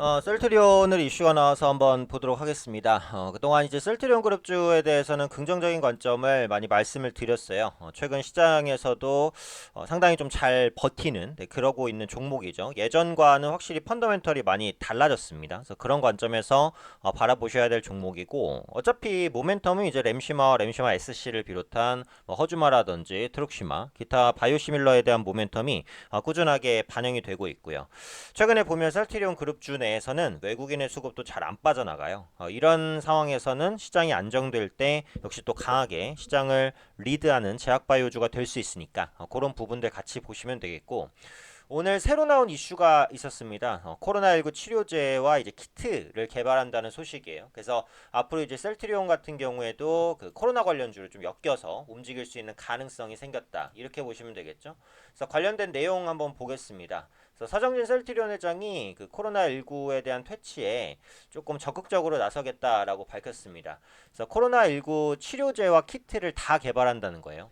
어, 셀트리온을 이슈가 나와서 한번 보도록 하겠습니다. 어, 그동안 이제 셀트리온 그룹주에 대해서는 긍정적인 관점을 많이 말씀을 드렸어요. 어, 최근 시장에서도 어, 상당히 좀 잘 버티는 네, 그러고 있는 종목이죠. 예전과는 확실히 펀더멘털이 많이 달라졌습니다. 그래서 그런 관점에서 어, 바라보셔야 될 종목이고 어차피 모멘텀은 이제 램시마, 램시마 SC를 비롯한 뭐 허주마라든지 트룩시마, 기타 바이오시밀러에 대한 모멘텀이 어, 꾸준하게 반영이 되고 있고요. 최근에 보면 셀트리온 그룹주 내 에서는 외국인의 수급도 잘 안 빠져나가요. 어, 이런 상황에서는 시장이 안정될 때 역시 또 강하게 시장을 리드하는 제약바이오주가 될 수 있으니까 어, 그런 부분들 같이 보시면 되겠고 오늘 새로 나온 이슈가 있었습니다. 어, 코로나19 치료제와 이제 키트를 개발한다는 소식이에요. 그래서 앞으로 이제 셀트리온 같은 경우에도 그 코로나 관련주를 좀 엮여서 움직일 수 있는 가능성이 생겼다. 이렇게 보시면 되겠죠. 그래서 관련된 내용 한번 보겠습니다. 서정진 셀트리온 회장이 그 코로나19에 대한 퇴치에 조금 적극적으로 나서겠다라고 밝혔습니다. 그래서 코로나19 치료제와 키트를 다 개발한다는 거예요.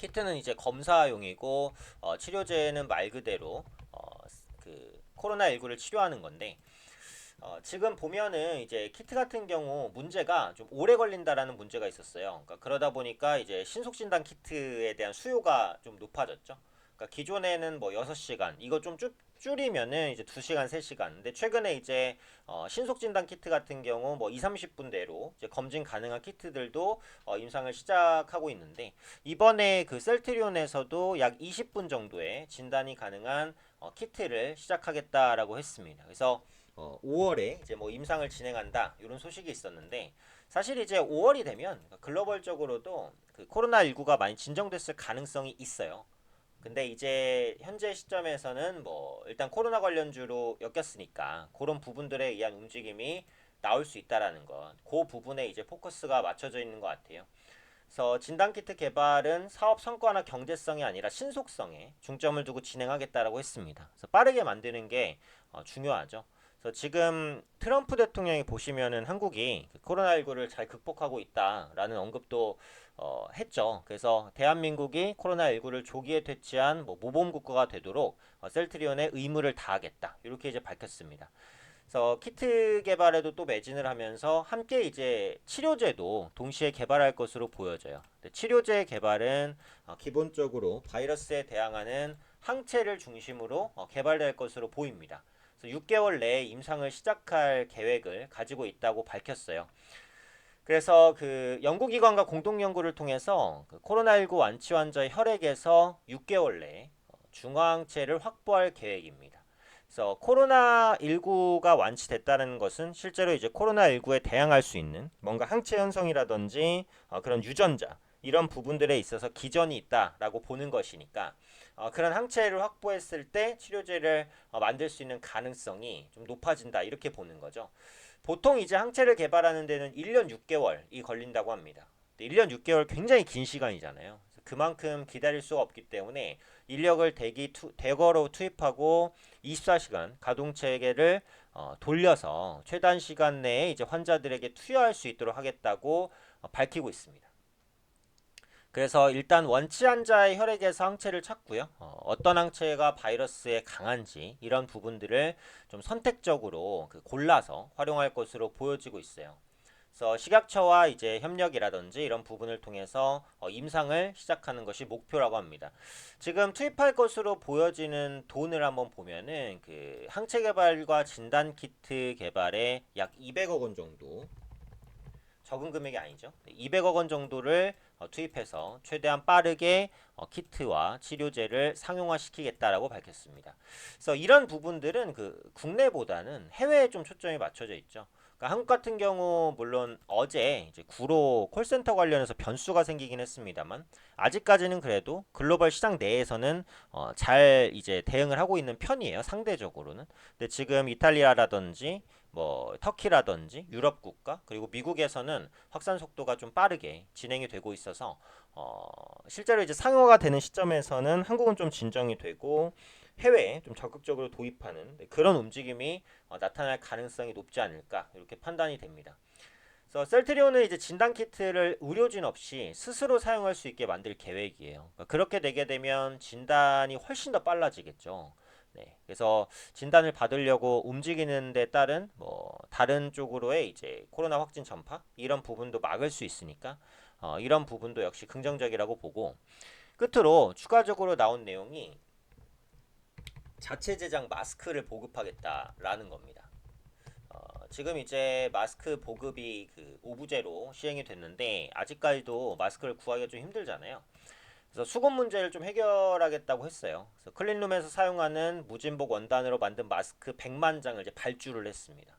키트는 이제 검사용이고 어, 치료제는 말 그대로 어, 그 코로나19를 치료하는 건데 어, 지금 보면은 이제 키트 같은 경우 문제가 좀 오래 걸린다라는 문제가 있었어요. 그러니까 그러다 보니까 이제 신속 진단 키트에 대한 수요가 좀 높아졌죠. 그러니까 기존에는 뭐 6시간 이거 좀 쭉 줄이면은 이제 2시간, 3시간. 근데 최근에 이제 어, 신속 진단 키트 같은 경우 뭐 2, 30분 내로 이제 검진 가능한 키트들도 어, 임상을 시작하고 있는데 이번에 그 셀트리온에서도 약 20분 정도의 진단이 가능한 어, 키트를 시작하겠다라고 했습니다. 그래서 어, 5월에 이제 뭐 임상을 진행한다 이런 소식이 있었는데 사실 이제 5월이 되면 글로벌적으로도 그 코로나 19가 많이 진정됐을 가능성이 있어요. 근데 이제 현재 시점에서는 뭐 일단 코로나 관련주로 엮였으니까 그런 부분들에 의한 움직임이 나올 수 있다라는 것. 그 부분에 이제 포커스가 맞춰져 있는 것 같아요. 그래서 진단키트 개발은 사업 성과나 경제성이 아니라 신속성에 중점을 두고 진행하겠다라고 했습니다. 그래서 빠르게 만드는 게 어, 중요하죠. 그래서 지금 트럼프 대통령이 보시면은 한국이 그 코로나19를 잘 극복하고 있다라는 언급도 어, 했죠. 그래서 대한민국이 코로나19를 조기에 퇴치한 뭐 모범 국가가 되도록 어, 셀트리온의 의무를 다하겠다. 이렇게 이제 밝혔습니다. 그래서 키트 개발에도 또 매진을 하면서 함께 이제 치료제도 동시에 개발할 것으로 보여져요. 치료제 개발은 어, 기본적으로 바이러스에 대항하는 항체를 중심으로 어, 개발될 것으로 보입니다. 그래서 6개월 내에 임상을 시작할 계획을 가지고 있다고 밝혔어요. 그래서 그 연구기관과 공동 연구를 통해서 그 코로나19 완치 환자의 혈액에서 6개월 내에 어, 중화항체를 확보할 계획입니다. 그래서 코로나19가 완치됐다는 것은 실제로 이제 코로나19에 대항할 수 있는 뭔가 항체 형성이라든지 어, 그런 유전자 이런 부분들에 있어서 기전이 있다라고 보는 것이니까 어, 그런 항체를 확보했을 때 치료제를 어, 만들 수 있는 가능성이 좀 높아진다 이렇게 보는 거죠. 보통 이제 항체를 개발하는 데는 1년 6개월이 걸린다고 합니다. 1년 6개월 굉장히 긴 시간이잖아요. 그만큼 기다릴 수가 없기 때문에 인력을 대기 투, 대거로 투입하고 24시간 가동 체계를 어, 돌려서 최단 시간 내에 이제 환자들에게 투여할 수 있도록 하겠다고 어, 밝히고 있습니다. 그래서 일단 원치 환자의 혈액에서 항체를 찾고요. 어, 떤 항체가 바이러스에 강한지 이런 부분들을 좀 선택적으로 그 골라서 활용할 것으로 보여지고 있어요. 그래서 식약처와 이제 협력이라든지 이런 부분을 통해서 어, 임상을 시작하는 것이 목표라고 합니다. 지금 투입할 것으로 보여지는 돈을 한번 보면은 그 항체 개발과 진단 키트 개발에 약 200억 원 정도 적은 금액이 아니죠. 200억 원 정도를 어, 투입해서 최대한 빠르게 어, 키트와 치료제를 상용화시키겠다라고 밝혔습니다. 그래서 이런 부분들은 그 국내보다는 해외에 좀 초점이 맞춰져 있죠. 그러니까 한국 같은 경우 물론 어제 이제 구로 콜센터 관련해서 변수가 생기긴 했습니다만 아직까지는 그래도 글로벌 시장 내에서는 어, 잘 이제 대응을 하고 있는 편이에요 상대적으로는. 근데 지금 이탈리아라든지 뭐 터키라든지 유럽 국가 그리고 미국에서는 확산 속도가 좀 빠르게 진행이 되고 있어서 어, 실제로 이제 상용화가 되는 시점에서는 한국은 좀 진정이 되고 해외에 좀 적극적으로 도입하는 네, 그런 움직임이 어, 나타날 가능성이 높지 않을까 이렇게 판단이 됩니다. 그래서 셀트리온은 이제 진단 키트를 의료진 없이 스스로 사용할 수 있게 만들 계획이에요. 그러니까 그렇게 되게 되면 진단이 훨씬 더 빨라지겠죠. 네, 그래서 진단을 받으려고 움직이는 데 따른 뭐 다른 쪽으로의 이제 코로나 확진 전파 이런 부분도 막을 수 있으니까 어, 이런 부분도 역시 긍정적이라고 보고 끝으로 추가적으로 나온 내용이 자체 제작 마스크를 보급하겠다라는 겁니다. 어, 지금 이제 마스크 보급이 그 오부제로 시행이 됐는데 아직까지도 마스크를 구하기가 좀 힘들잖아요. 그래서 수급 문제를 좀 해결하겠다고 했어요. 그래서 클린룸에서 사용하는 무진복 원단으로 만든 마스크 100만 장을 이제 발주를 했습니다.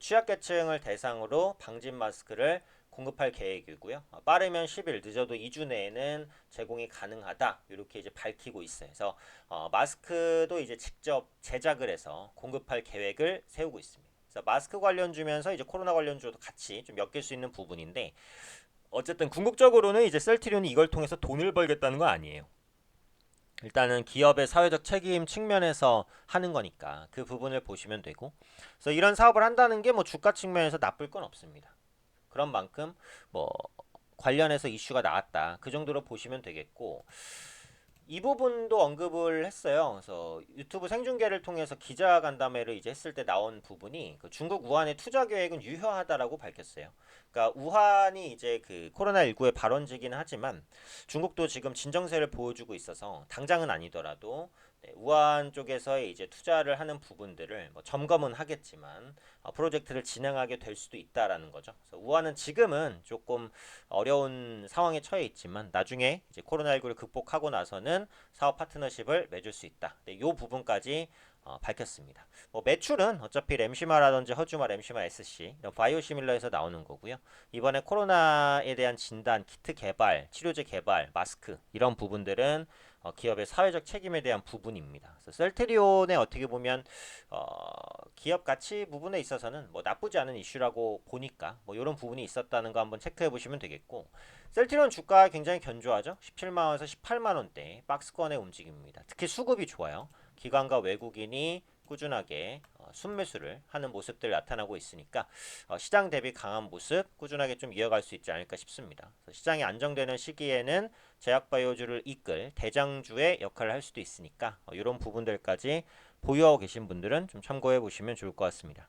취약계층을 대상으로 방진 마스크를 공급할 계획이고요. 어, 빠르면 10일, 늦어도 2주 내에는 제공이 가능하다. 이렇게 이제 밝히고 있어요. 그래서 어, 마스크도 이제 직접 제작을 해서 공급할 계획을 세우고 있습니다. 그래서 마스크 관련주면서 이제 코로나 관련주도 같이 좀 엮일 수 있는 부분인데 어쨌든 궁극적으로는 이제 셀트리온이 이걸 통해서 돈을 벌겠다는 거 아니에요. 일단은 기업의 사회적 책임 측면에서 하는 거니까 그 부분을 보시면 되고 그래서 이런 사업을 한다는 게 뭐 주가 측면에서 나쁠 건 없습니다. 그런 만큼 뭐 관련해서 이슈가 나왔다 그 정도로 보시면 되겠고 이 부분도 언급을 했어요. 그래서 유튜브 생중계를 통해서 기자 간담회를 이제 했을 때 나온 부분이 그 중국 우한의 투자 계획은 유효하다라고 밝혔어요. 그러니까 우한이 이제 그 코로나19의 발원지기는 하지만 중국도 지금 진정세를 보여주고 있어서 당장은 아니더라도 네, 우한 쪽에서의 이제 투자를 하는 부분들을 뭐 점검은 하겠지만 어, 프로젝트를 진행하게 될 수도 있다라는 거죠. 우한은 지금은 조금 어려운 상황에 처해 있지만 나중에 이제 코로나19를 극복하고 나서는 사업 파트너십을 맺을 수 있다. 네, 이 부분까지 어, 밝혔습니다. 뭐 매출은 어차피 램시마라든지 허주마, 램시마 SC 바이오시밀러에서 나오는 거고요. 이번에 코로나에 대한 진단, 키트 개발, 치료제 개발, 마스크 이런 부분들은 어, 기업의 사회적 책임에 대한 부분입니다. 그래서 셀트리온의 어떻게 보면 어, 기업 가치 부분에 있어서는 뭐 나쁘지 않은 이슈라고 보니까 뭐 이런 부분이 있었다는 거 한번 체크해 보시면 되겠고 셀트리온 주가 굉장히 견조하죠. 17만 원에서 18만 원대 박스권의 움직임입니다. 특히 수급이 좋아요. 기관과 외국인이 꾸준하게 어, 순매수를 하는 모습들 나타나고 있으니까 어, 시장 대비 강한 모습 꾸준하게 좀 이어갈 수 있지 않을까 싶습니다. 시장이 안정되는 시기에는 제약바이오주를 이끌 대장주의 역할을 할 수도 있으니까 어, 이런 부분들까지 보유하고 계신 분들은 좀 참고해 보시면 좋을 것 같습니다.